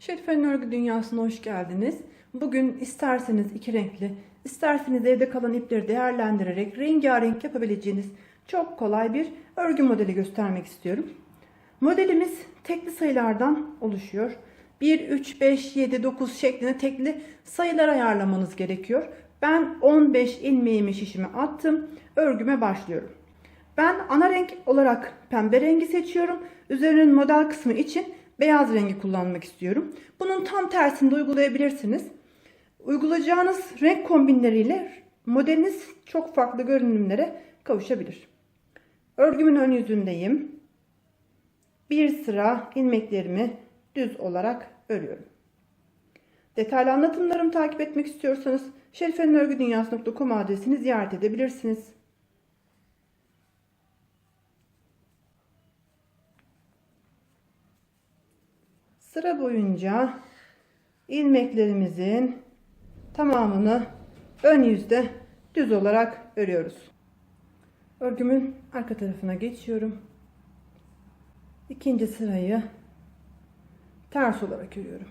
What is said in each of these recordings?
Şerife'nin örgü dünyasına hoş geldiniz. Bugün isterseniz iki renkli, isterseniz evde kalan ipleri değerlendirerek rengarenk yapabileceğiniz çok kolay bir örgü modeli göstermek istiyorum. Modelimiz tekli sayılardan oluşuyor. 1, 3, 5, 7, 9 şeklinde tekli sayılar ayarlamanız gerekiyor. Ben 15 ilmeğimi şişime attım. Örgüme başlıyorum. Ben ana renk olarak pembe rengi seçiyorum. Üzerinin model kısmı için beyaz rengi kullanmak istiyorum. Bunun tam tersini de uygulayabilirsiniz. Uygulayacağınız renk kombinleriyle modeliniz çok farklı görünümlere kavuşabilir. Örgümün ön yüzündeyim. Bir sıra ilmeklerimi düz olarak örüyorum. Detaylı anlatımlarımı takip etmek istiyorsanız şerifenörgüdünyası.com adresini ziyaret edebilirsiniz. Sıra boyunca ilmeklerimizin tamamını ön yüzde düz olarak örüyoruz. Örgümün arka tarafına geçiyorum. İkinci sırayı ters olarak örüyorum.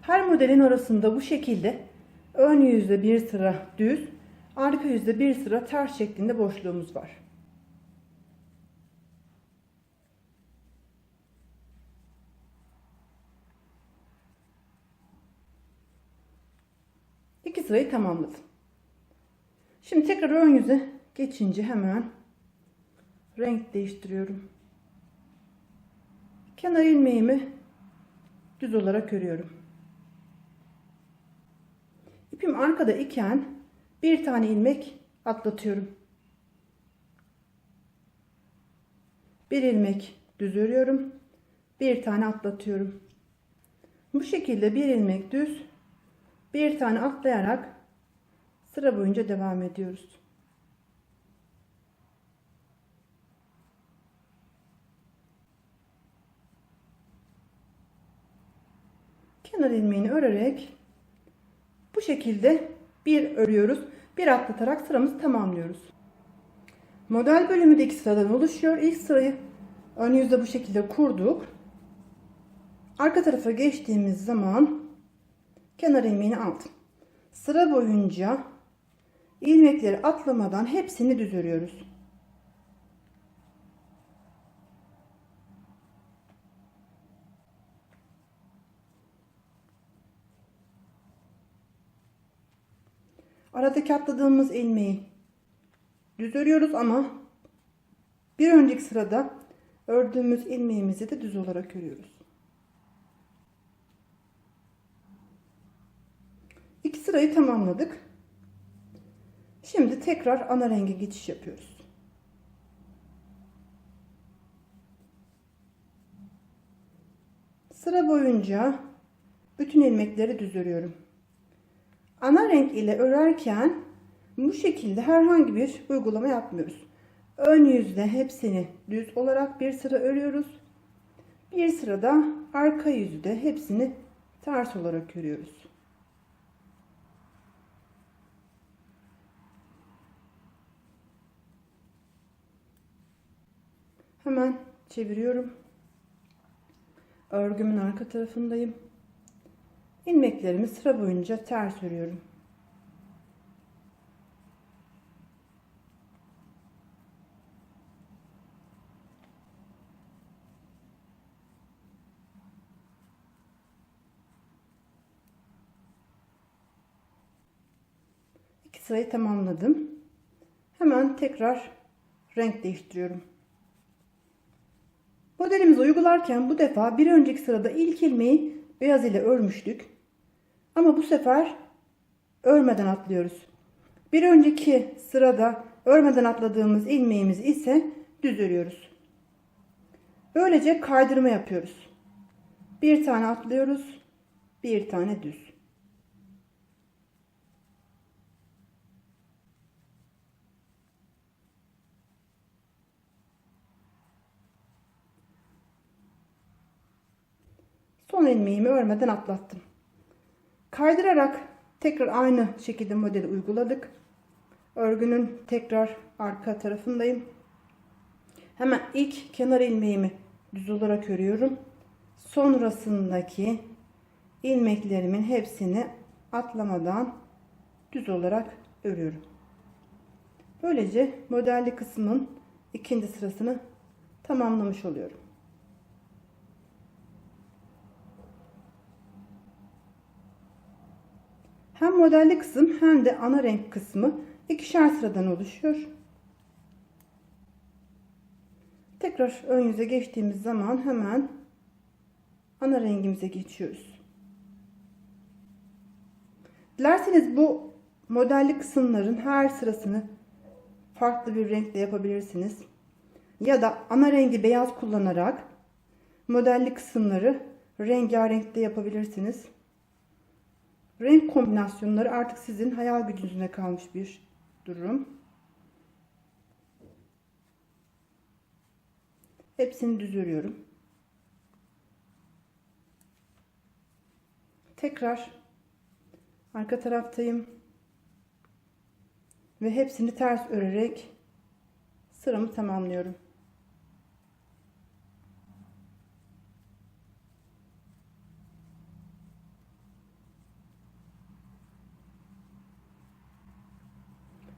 Her modelin arasında bu şekilde ön yüzde bir sıra düz, arka yüzde bir sıra ters şeklinde boşluğumuz var. Sırayı tamamladım. Şimdi tekrar ön yüze geçince hemen renk değiştiriyorum. Kenar ilmeğimi düz olarak örüyorum. İpim arkada iken bir tane ilmek atlatıyorum. Bir ilmek düz örüyorum. Bir tane atlatıyorum. Bu şekilde bir ilmek düz, bir tane atlayarak sıra boyunca devam ediyoruz. Kenar ilmeğini örerek bu şekilde bir örüyoruz. Bir atlatarak sıramızı tamamlıyoruz. Model bölümü de iki sıradan oluşuyor. İlk sırayı ön yüzde bu şekilde kurduk. Arka tarafa geçtiğimiz zaman kenar ilmeğini aldım. Sıra boyunca ilmekleri atlamadan hepsini düz örüyoruz. Aradaki atladığımız ilmeği düz örüyoruz ama bir önceki sırada ördüğümüz ilmeğimizi de düz olarak örüyoruz. İki sırayı tamamladık. Şimdi tekrar ana renge geçiş yapıyoruz. Sıra boyunca bütün ilmekleri düz örüyorum. Ana renk ile örerken bu şekilde herhangi bir uygulama yapmıyoruz. Ön yüzde hepsini düz olarak bir sıra örüyoruz. Bir sırada arka yüzde hepsini ters olarak örüyoruz. Hemen çeviriyorum. Örgümün arka tarafındayım. İlmeklerimi sıra boyunca ters örüyorum. İki sırayı tamamladım. Hemen tekrar renk değiştiriyorum. Modelimizi uygularken bu defa bir önceki sırada ilk ilmeği beyaz ile örmüştük. Ama bu sefer örmeden atlıyoruz. Bir önceki sırada örmeden atladığımız ilmeğimiz ise düz örüyoruz. Böylece kaydırma yapıyoruz. Bir tane atlıyoruz, bir tane düz. Son ilmeğimi örmeden atlattım. Kaydırarak tekrar aynı şekilde modeli uyguladık. Örgünün tekrar arka tarafındayım. Hemen ilk kenar ilmeğimi düz olarak örüyorum. Sonrasındaki ilmeklerimin hepsini atlamadan düz olarak örüyorum. Böylece modelli kısmın ikinci sırasını tamamlamış oluyorum. Hem modelli kısım hem de ana renk kısmı ikişer sıradan oluşuyor. Tekrar ön yüze geçtiğimiz zaman hemen ana rengimize geçiyoruz. Dilerseniz bu modelli kısımların her sırasını farklı bir renkle yapabilirsiniz. Ya da ana rengi beyaz kullanarak modelli kısımları rengarenkte yapabilirsiniz. Renk kombinasyonları artık sizin hayal gücünüze kalmış bir durum. Hepsini düz örüyorum. Tekrar arka taraftayım. Ve hepsini ters örerek sıramı tamamlıyorum.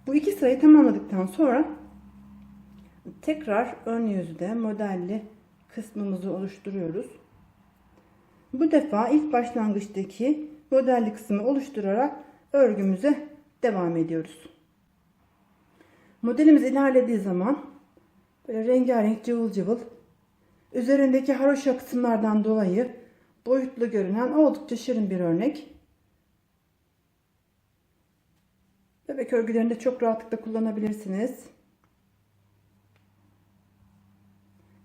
Bu iki sırayı tamamladıktan sonra tekrar ön yüzde modelli kısmımızı oluşturuyoruz. Bu defa ilk başlangıçtaki modelli kısmı oluşturarak örgümüze devam ediyoruz. Modelimiz ilerlediği zaman böyle rengarenk cıvıl cıvıl üzerindeki haroşa kısımlardan dolayı boyutlu görünen oldukça şirin bir örnek. Bebek örgülerinde çok rahatlıkla kullanabilirsiniz.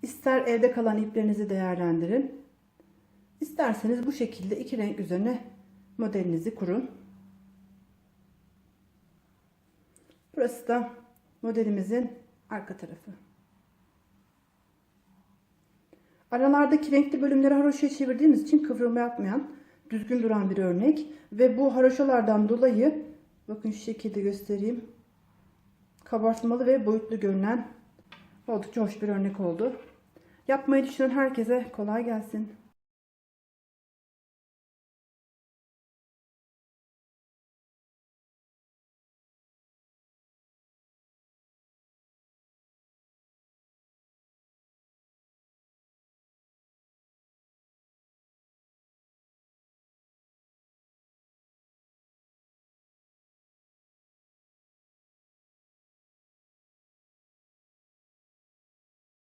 İster evde kalan iplerinizi değerlendirin. İsterseniz bu şekilde iki renk üzerine modelinizi kurun. Burası da modelimizin arka tarafı. Aralardaki renkli bölümleri haroşaya çevirdiğimiz için kıvrılma yapmayan, düzgün duran bir örnek. Ve bu haroşalardan dolayı bakın şu şekilde göstereyim. Kabartmalı ve boyutlu görünen oldukça hoş bir örnek oldu. Yapmayı düşünen herkese kolay gelsin.